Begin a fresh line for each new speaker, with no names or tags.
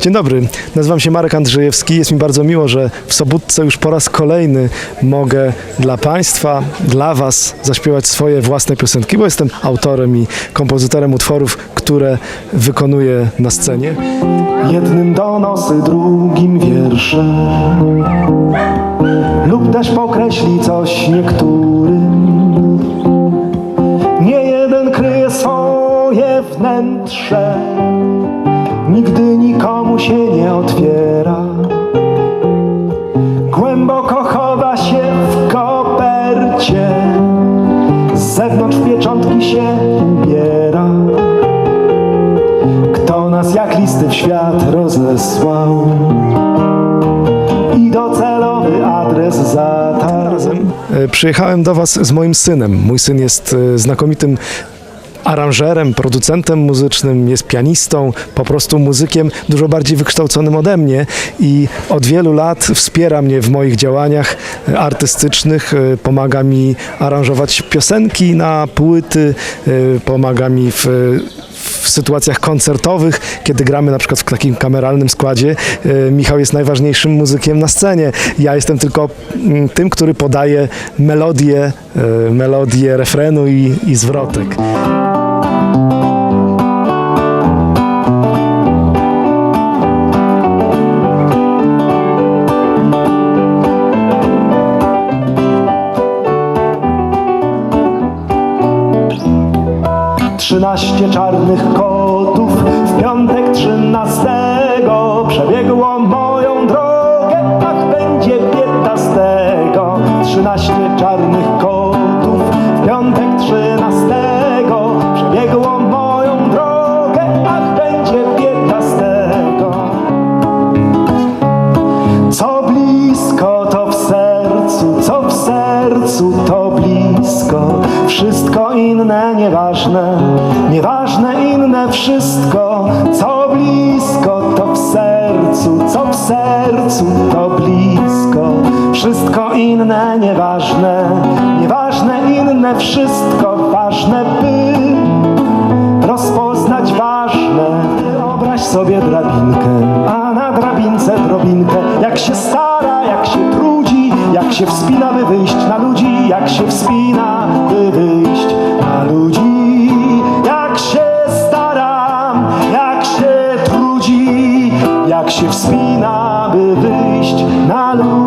Dzień dobry, nazywam się Marek Andrzejewski. Jest mi bardzo miło, że w Sobótce już po raz kolejny mogę dla Państwa, dla Was zaśpiewać swoje własne piosenki, bo jestem autorem i kompozytorem utworów, które wykonuję na scenie. Jednym donosy, drugim wiersze lub też pokreśli coś niektórym. Nie jeden kryje swoje wnętrze, nigdy nikomu się nie otwiera. Głęboko chowa się w kopercie, z zewnątrz pieczątki się ubiera. Kto nas jak listy w świat rozesłał i docelowy adres zatarł. Razem przyjechałem do Was z moim synem. Mój syn jest e, znakomitym aranżerem, producentem muzycznym, jest pianistą, po prostu muzykiem dużo bardziej wykształconym ode mnie i od wielu lat wspiera mnie w moich działaniach artystycznych, e, pomaga mi aranżować piosenki na płyty, e, pomaga mi w w sytuacjach koncertowych, kiedy gramy na przykład w takim kameralnym składzie, e, Michał jest najważniejszym muzykiem na scenie. Ja jestem tylko mm, tym, który podaje melodię, e, melodię refrenu i, i zwrotek. Trzynaście czarnych kotów w piątek trzynastego przebiegło moją drogę, ach będzie piętnastego. Wszystko inne nieważne, nieważne inne wszystko. Co blisko, to w sercu, co w sercu, to blisko. Wszystko inne nieważne, nieważne inne wszystko. Ważne by rozpoznać ważne. Wyobraź sobie drabinkę, a na drabince drobinkę. Jak się stara, jak się trudzi, jak się wspina, by wyjść na ludzi, jak się wspina, by wyjść na ludzi. Jak się staram, jak się trudzi, jak się wspina, by wyjść na ludzi.